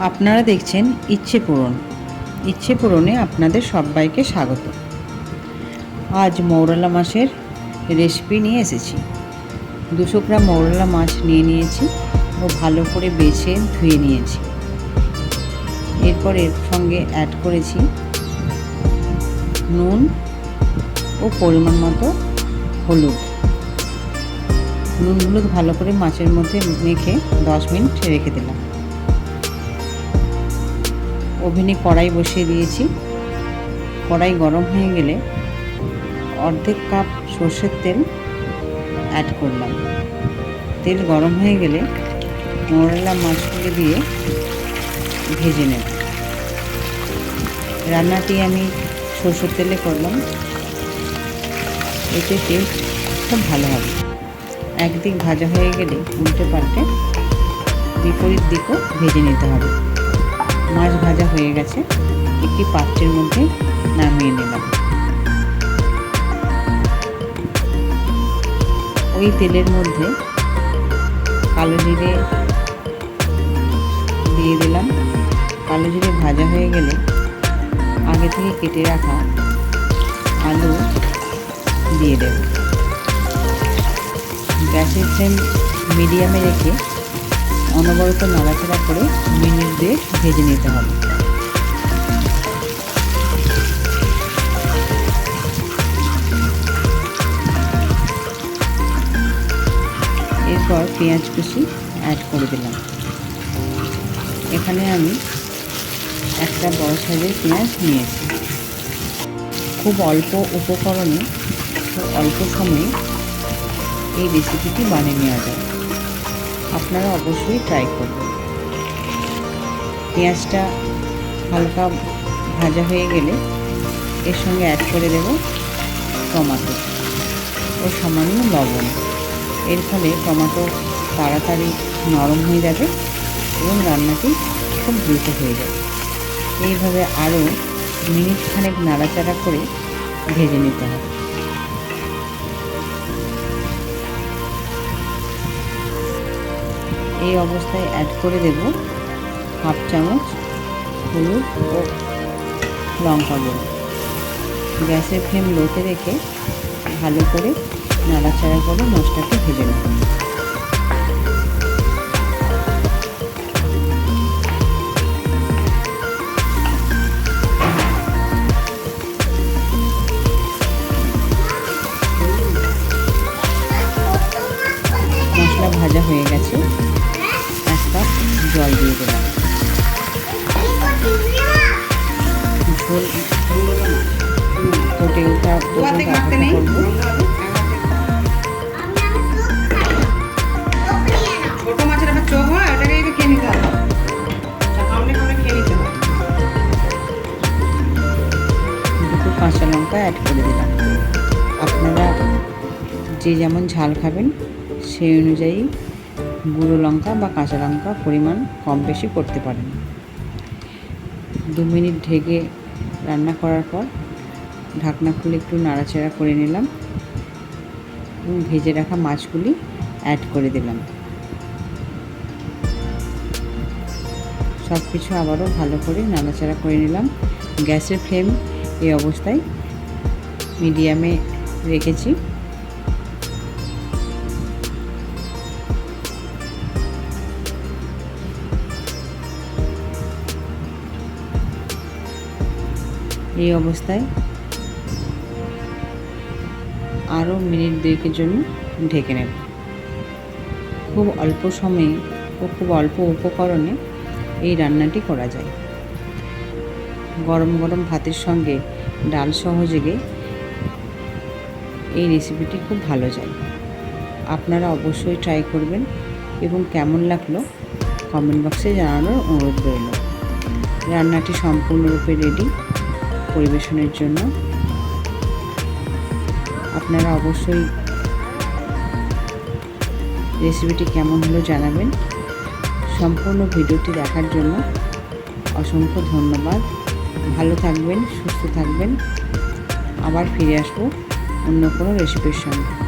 আপনারা দেখছেন ইচ্ছে পূরণ। ইচ্ছে পূরণে আপনাদের সবাইকে স্বাগত। আজ মৌরলা মাছের রেসিপি নিয়ে এসেছি। দুশো গ্রাম মৌরলা মাছ নিয়ে নিয়েছি ও ভালো করে বেছে ধুয়ে নিয়েছি। এরপর এর সঙ্গে অ্যাড করেছি নুন ও পরিমাণ মতো হলুদ। নুন হলুদ ভালো করে মাছের মধ্যে মেখে দশ মিনিট রেখে দিলাম। ওভেনে কড়াই বসিয়ে দিয়েছি। কড়াই গরম হয়ে গেলে অর্ধেক কাপ সর্ষের তেল অ্যাড করলাম। তেল গরম হয়ে গেলে মোরলা মাছগুলো দিয়ে ভেজে নেব। রান্নাটি আমি সরষের তেলে করলাম। এতে টেস্ট খুব ভালো হবে। একদিক ভাজা হয়ে গেলে উল্টে পাল্টে বিপরীত দিকও ভেজে নিতে হবে। মাছ ভাজা হয়ে গেছে। একটি পাত্রের মধ্যে নামিয়ে নিলাম। ওই তেলের মধ্যে কালো জিরে দিয়ে দিলাম। কালো জিরে ভাজা হয়ে গেলে আগে থেকে কেটে রাখা আলু দিয়ে দেব। গ্যাসের ফ্লেম মিডিয়ামে রেখে অনবরত নাড়াচাড়া করে মিনিট দিয়ে ভেজে নিতে হবে। এরপর পেঁয়াজ কুচি অ্যাড করে দিলাম। এখানে আমি একটা বড় সাইজের পেঁয়াজ নিয়েছি। খুব অল্প উপকরণে, খুব অল্প সময়ে এই রেসিপিটি বানিয়ে নেওয়া যায় আপনারা অবশ্যই ট্রাই করবেন। পেঁয়াজটা হালকা ভাজা হয়ে গেলে এর সঙ্গে অ্যাড করে দেব টমাটো ও সামান্য লবণ। এর ফলে টমাটো তাড়াতাড়ি নরম হয়ে যাবে এবং রান্নাটি খুব দ্রুত হয়ে যাবে। এইভাবে আরও মিনিট খানেক নাড়াচাড়া করে ভেজে নিতে হবে। এই অবস্থায় অ্যাড করে দেব হাফ চামচ হলুদ ও লঙ্কা গুঁড়ো। গ্যাসের ফ্লেম লোতে রেখে ভালো করে নাড়াচাড়া করে মাছটাকে ভেজে নেব। মশলা ভাজা হয়ে গেছে। জল দিয়ে দিলাম ঝোল ফুটে ওঠা করব। ছোট মাছের আবার চোখ হয় ওটাকে খেয়ে নিতে হবে। সামনে সামনে খেয়ে নিতে হবে। দুটো কাঁচা লঙ্কা অ্যাড করে দিলাম। আপনারা যে যেমন ঝাল খাবেন সেই অনুযায়ী গুঁড়ো লঙ্কা বা কাঁচা লঙ্কা পরিমাণ কম বেশি করতে পারেন। দু মিনিট ঢেকে রান্না করার পর ঢাকনা খুলে একটু নাড়াচাড়া করে নিলাম এবং ভেজে রাখা মাছগুলি অ্যাড করে দিলাম। সব কিছু আবারও ভালো করে নাড়াচাড়া করে নিলাম। গ্যাসের ফ্লেম এই অবস্থায় মিডিয়ামে রেখেছি। এই অবস্থায় আরও মিনিট দুয়েকের জন্য ঢেকে নেব। খুব অল্প সময়ে ও খুব অল্প উপকরণে এই রান্নাটি করা যায়। গরম গরম ভাতের সঙ্গে ডাল সহযোগে এই রেসিপিটি খুব ভালো যায়। আপনারা অবশ্যই ট্রাই করবেন এবং কেমন লাগল কমেন্ট বক্সে জানানোর অনুরোধ রইল। রান্নাটি সম্পূর্ণরূপে রেডি। পরিবেশনের জন্য। আপনারা অবশ্যই রেসিপিটি কেমন হলো জানাবেন। সম্পূর্ণ ভিডিওটি দেখার জন্য অসংখ্য ধন্যবাদ। ভালো থাকবেন, সুস্থ থাকবেন। আবার ফিরে আসব অন্য কোনো রেসিপির সঙ্গে।